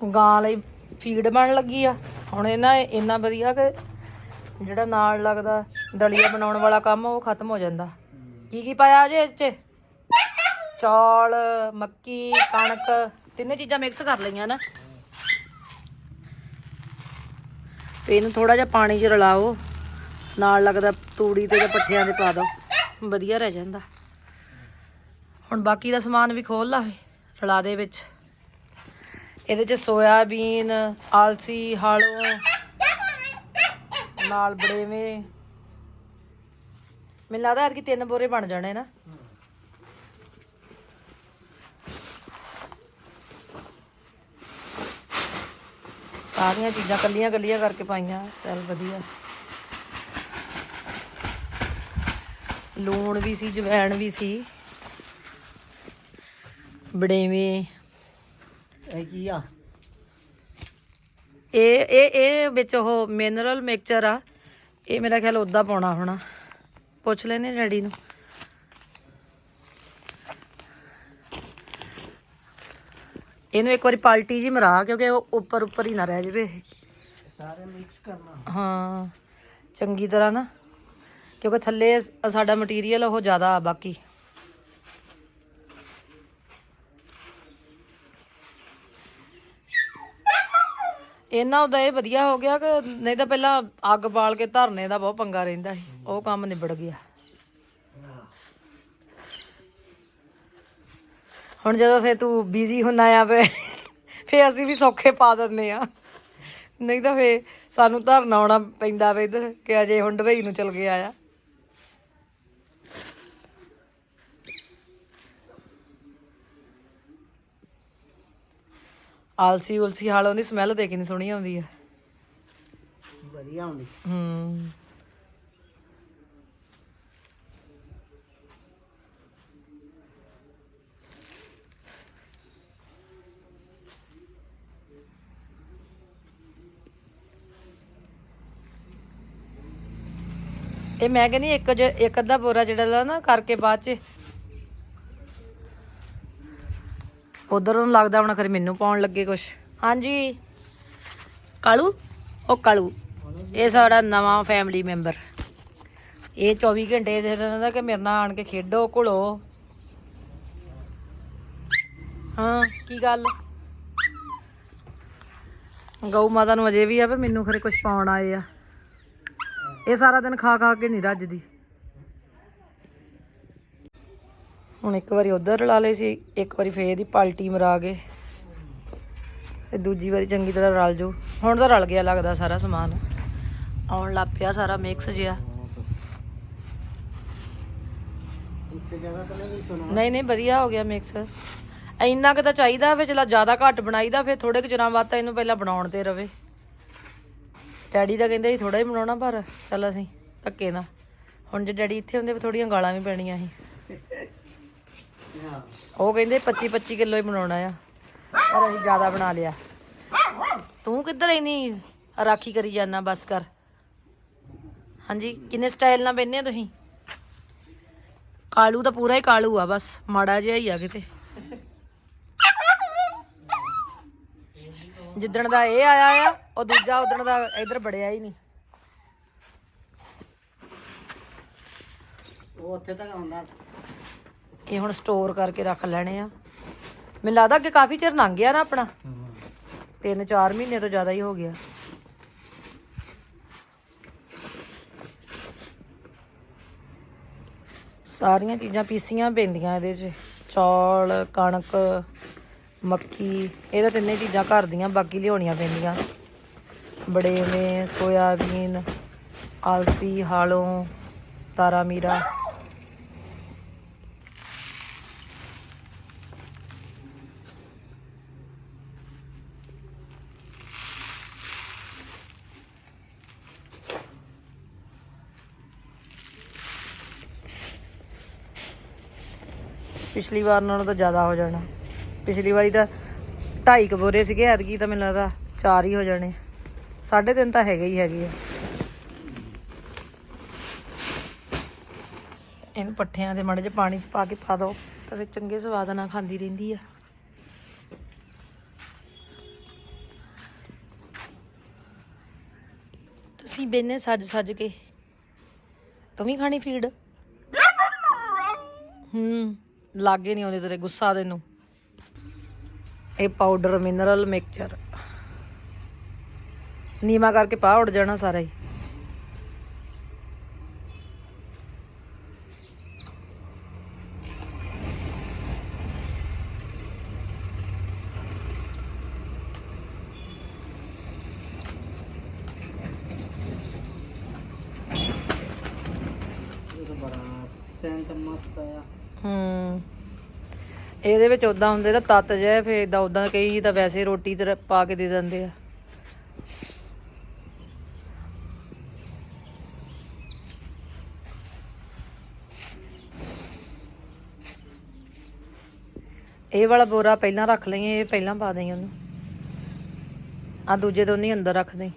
ਗਾਂ ਲਈ ਫੀਡ ਬਣ ਲੱਗੀ ਆ। ਹੁਣ ਇਹਨਾਂ ਇੰਨਾ ਵਧੀਆ ਕਿ ਜਿਹੜਾ ਨਾਲ ਲੱਗਦਾ, ਦਲੀਆ ਬਣਾਉਣ ਵਾਲਾ ਕੰਮ ਉਹ ਖਤਮ ਹੋ ਜਾਂਦਾ। ਕੀ ਕੀ ਪਾਇਆ ਜੇ ਇਸ 'ਚ? ਚੌਲ, ਮੱਕੀ, ਕਣਕ, ਤਿੰਨੇ ਚੀਜ਼ਾਂ ਮਿਕਸ ਕਰ ਲਈਆਂ ਨਾ। ਤੇ ਇਹਨੂੰ ਥੋੜਾ ਜਿਹਾ ਪਾਣੀ 'ਚ ਰਲਾਓ। ਨਾਲ ਲੱਗਦਾ ਤੂੜੀ ਤੇ ਜਾਂ ਪੱਠਿਆਂ ਦੇ ਪਾ ਦਿਓ। ਵਧੀਆ ਰਹਿ ਜਾਂਦਾ। ਹੁਣ ਬਾਕੀ ਦਾ ਸਮਾਨ ਵੀ ਖੋਲ ਲਾ ਰਲਾ ਦੇ ਵਿੱਚ। ਇਹਦੇ 'ਚ ਸੋਇਆਬੀਨ, ਆਲਸੀ ਹਾਲੋ ਨਾਲ ਬੜੇਵੇਂ। ਮੈਨੂੰ ਲੱਗਦਾ ਐਤਕੀ ਤਿੰਨ ਬੋਰੇ ਬਣ ਜਾਣੇ ਨਾ। ਸਾਰੀਆਂ ਚੀਜ਼ਾਂ ਕੱਲੀਆਂ ਕੱਲੀਆਂ ਕਰਕੇ ਪਾਈਆਂ, ਚੱਲ ਵਧੀਆ। ਲੂਣ ਵੀ ਸੀ, ਜਵੈਣ ਵੀ ਸੀ। ਬੜੇਵੇਂ। ਇਹ ਕੀ ਆ? ਇਹ ਇਹ ਇਹ ਵਿੱਚ ਉਹ ਮਿਨਰਲ ਮਿਕਸਚਰ ਆ। ਇਹ ਮੇਰਾ ਖਿਆਲ ਉਦਾਂ ਪਾਉਣਾ ਹੋਣਾ। ਪੁੱਛ ਲੈਨੇ ਡੈਡੀ ਨੂੰ। ਇਹਨੂੰ ਇੱਕ ਵਾਰੀ ਪਲਟੀ ਜੀ ਮਰਾ ਕਿਉਂਕਿ ਉਹ ਉੱਪਰ ਉੱਪਰ ਹੀ ਨਾ ਰਹਿ ਜਾਵੇ। ਸਾਰੇ ਮਿਕਸ ਕਰਨਾ। ਹਾਂ ਚੰਗੀ ਤਰ੍ਹਾਂ ਨਾ। ਕਿਉਂਕਿ ਥੱਲੇ ਸਾਡਾ ਮਟੀਰੀਅਲ ਉਹ ਜ਼ਿਆਦਾ ਆ ਬਾਕੀ। ਇਹਨਾਂ ਉਹਦਾ ਇਹ ਵਧੀਆ ਹੋ ਗਿਆ ਕਿ ਨਹੀਂ ਤਾਂ ਪਹਿਲਾਂ ਅੱਗ ਬਾਲ ਕੇ ਧਰਨੇ ਦਾ ਬਹੁਤ ਪੰਗਾ ਰਹਿੰਦਾ ਸੀ। ਉਹ ਕੰਮ ਨਿਬੜ ਗਿਆ। ਹੁਣ ਜਦੋਂ ਫੇ ਤੂੰ ਬਿਜ਼ੀ ਹੁੰਨਾ ਆ ਫੇ ਫੇ ਅਸੀਂ ਵੀ ਸੌਖੇ ਪਾ ਦਿੰਦੇ ਆ। ਨਹੀਂ ਤਾਂ ਫੇ ਸਾਨੂੰ ਧਰਨਾ ਆਉਣਾ ਪੈਂਦਾ ਵੇ ਇਧਰ ਕਿ ਅਜੇ ਹੁਣ ਡਬਈ ਨੂੰ ਚਲ ਗਿਆ ਆ ਆਲਸੀ ਉਲਸੀ ਹਾਲੋਂ ਦੀ ਸਮੈਲ ਦੇ ਕਿੰਨੀ ਸੋਹਣੀ ਆਉਂਦੀ ਆ ਵਧੀਆ ਹੁੰਦੀ ਹੂੰ ਇਹ ਮੈਂ ਕਹਿੰਦੀ ਇੱਕ ਜ ਇੱਕ ਅੱਧਾ ਬੋਰਾ ਜਿਹੜਾ ਲਾ ਨਾ ਕਰਕੇ ਬਾਅਦ ਚ ਉਧਰ ਨੂੰ ਲੱਗਦਾ ਹੁਣ ਖਰੇ ਮੈਨੂੰ ਪਾਉਣ ਲੱਗੇ ਕੁਛ। ਹਾਂਜੀ। ਕਾਲੂ? ਉਹ ਕਾਲੂ। ਇਹ ਸਾਡਾ ਨਵਾਂ ਫੈਮਿਲੀ ਮੈਂਬਰ ਇਹ 24 ਘੰਟੇ ਦੇ ਰਹਿੰਦਾ ਕਿ ਮੇਰੇ ਨਾਲ ਆਣ ਕੇ ਖੇਡੋ ਘੁਲੋ। ਹਾਂ ਕੀ ਗੱਲ? ਗਊ ਮਾਤਾ ਨੂੰ ਅਜੇ ਵੀ ਆ ਪਰ ਮੈਨੂੰ ਖਰੇ ਕੁਝ ਪਾਉਣ ਆਏ ਆ। ਇਹ ਸਾਰਾ ਦਿਨ ਖਾ ਖਾ ਕੇ ਨਹੀਂ ਰੱਜਦੀ। ਹੁਣ ਇੱਕ ਵਾਰੀ ਉਧਰ ਰਲਾ ਲਏ ਸੀ, ਇੱਕ ਵਾਰੀ ਫੇਰ ਇਹਦੀ ਪਲਟੀ ਮਰਾ ਗਏ ਤੇ ਦੂਜੀ ਵਾਰੀ ਚੰਗੀ ਤਰ੍ਹਾਂ ਰਲ ਜੋ ਹੁਣ ਤਾਂ ਰਲ ਗਿਆ ਲੱਗਦਾ ਸਾਰਾ ਸਮਾਨ। ਆਉਣ ਲੱਗ ਪਿਆ ਸਾਰਾ ਮਿਕਸ ਜਿਹਾ। ਨਹੀਂ ਨਹੀਂ, ਵਧੀਆ ਹੋ ਗਿਆ ਮਿਕਸ ਇੰਨਾ ਕੁ ਤਾਂ ਚਾਹੀਦਾ ਫਿਰ ਚਲਾ ਜ਼ਿਆਦਾ ਘੱਟ ਬਣਾਈਦਾ, ਫਿਰ ਥੋੜੇ ਕੁ ਚਿਰਾਂ ਬਾਅਦ ਤਾਂ ਇਹਨੂੰ ਪਹਿਲਾਂ ਬਣਾਉਣ ਤੇ ਰਵੇ। ਡੈਡੀ ਤਾਂ ਕਹਿੰਦੇ ਸੀ ਥੋੜਾ ਹੀ ਬਣਾਉਣਾ, ਪਰ ਚੱਲ ਅਸੀਂ ਧੱਕੇ ਨਾ ਹੁਣ ਜੇ ਡੈਡੀ ਇੱਥੇ ਹੁੰਦੇ, ਫਿਰ ਥੋੜੀਆਂ ਗਾਲਾਂ ਵੀ ਪੈਣੀਆਂ ਸੀ। ਉਹ ਕਹਿੰਦੇ 25 25 ਕਿਲੋ ਹੀ ਬਣਾਉਣਾ ਆ। ਪਰ ਅਸੀਂ ਜ਼ਿਆਦਾ ਬਣਾ ਲਿਆ। ਤੂੰ ਕਿੱਧਰ ਇੰਨੀ ਰਾਖੀ ਕਰੀ ਜਾਂਦਾ ਬਸ ਕਰ। ਹਾਂਜੀ, ਕਿੰਨੇ ਸਟਾਈਲ ਨਾਲ ਬੈਨੇ ਤੁਸੀਂ? ਕਾਲੂ ਤਾਂ ਪੂਰਾ ਹੀ ਕਾਲੂ ਆ ਬਸ, ਮਾੜਾ ਜਿਹਾ ਹੀ ਆ ਕਿਤੇ। ਜਿੱਦਣ ਦਾ ਇਹ ਆਇਆ ਆ, ਉਹ ਦੂਜਾ ਉਦਣ ਦਾ ਇਧਰ ਬੜਿਆ ਹੀ ਨਹੀਂ। ਉਹ ਉੱਥੇ ਤੱਕ ਆਉਂਦਾ। ਇਹ ਹੁਣ ਸਟੋਰ ਕਰਕੇ ਰੱਖ ਲੈਣੇ ਆ। ਮੈਨੂੰ ਲੱਗਦਾ ਕਿ ਕਾਫੀ ਚਿਰ ਲੰਘ ਗਿਆ ਨਾ ਆਪਣਾ। ਤਿੰਨ ਚਾਰ ਮਹੀਨੇ ਤੋਂ ਜ਼ਿਆਦਾ ਹੀ ਹੋ ਗਿਆ। ਸਾਰੀਆਂ ਚੀਜ਼ਾਂ ਪੀਸੀਆਂ ਪੈਂਦੀਆਂ ਇਹਦੇ 'ਚ। ਚੌਲ, ਕਣਕ, ਮੱਕੀ, ਇਹ ਤਾਂ ਤਿੰਨੇ ਚੀਜ਼ਾਂ ਘਰ ਦੀਆਂ, ਬਾਕੀ ਲਿਆਉਣੀਆਂ ਪੈਂਦੀਆਂ। ਬੜੇਵੇਂ ਸੋਇਆਬੀਨ, ਆਲਸੀ, ਹਾਲੋਂ ਤਾਰਾ ਮੀਰਾ ਪਿਛਲੀ ਵਾਰ ਨਾਲੋਂ ਤਾਂ ਜ਼ਿਆਦਾ ਹੋ ਜਾਣਾ। ਪਿਛਲੀ ਵਾਰੀ ਤਾਂ ਢਾਈ ਕਬੋਰੇ ਸੀਗੇ, ਐਤਕੀ ਤਾਂ ਮੈਨੂੰ ਲੱਗਦਾ ਚਾਰ ਹੀ ਹੋ ਜਾਣੇ। ਸਾਢੇ ਤਿੰਨ ਤਾਂ ਹੈਗੇ ਹੀ ਹੈਗੇ ਆ। ਇਹਨੂੰ ਪੱਠਿਆਂ ਦੇ ਮੜੇ ਚ ਪਾਣੀ ਚ ਪਾ ਕੇ ਪਾ ਦੋ, ਤਾਂ ਫਿਰ ਚੰਗੇ ਸਵਾਦ ਨਾਲ ਖਾਂਦੀ ਰਹਿੰਦੀ ਆ। ਤੁਸੀਂ ਬੈਨੇ ਸੱਜ ਸੱਜ ਕੇ। ਤੂੰ ਵੀ ਖਾਣੀ ਫੀਡ? ਹੂੰ। ਲਾਗੇ ਨਹੀਂ ਆਉਂਦੇ ਤੇਰੇ, ਗੁੱਸਾ ਤੈਨੂੰ। ਇਹ ਪਾਊਡਰ ਮਿਨਰਲ ਮਿਕਸਚਰ ਨੀਮਾ ਕਰਕੇ ਪਾ ਉੜ ਜਾਣਾ ਸਾਰਾ ਹੀ। ਇਹ ਤਾਂ ਹੂੰ। ਇਹਦੇ ਵਿੱਚ ਉਦਾਂ ਹੁੰਦੇ ਤਾਂ ਤੱਤ ਜਿਹਾ ਫੇਰ ਇਦਾਂ ਉਦਾਂ ਕਈ ਤਾਂ ਵੈਸੇ ਰੋਟੀ ਤੇ ਪਾ ਕੇ ਦੇ ਦਿੰਦੇ ਆ। ਇਹ ਵਾਲਾ ਬੋਰਾ ਪਹਿਲਾਂ ਰੱਖ ਲਈਏ ਇਹ ਪਹਿਲਾਂ ਪਾ ਦੇਈ ਉਹਨੂੰ। ਆ ਦੂਜੇ ਦੋਨੇ ਅੰਦਰ ਰੱਖ ਦੇਈ।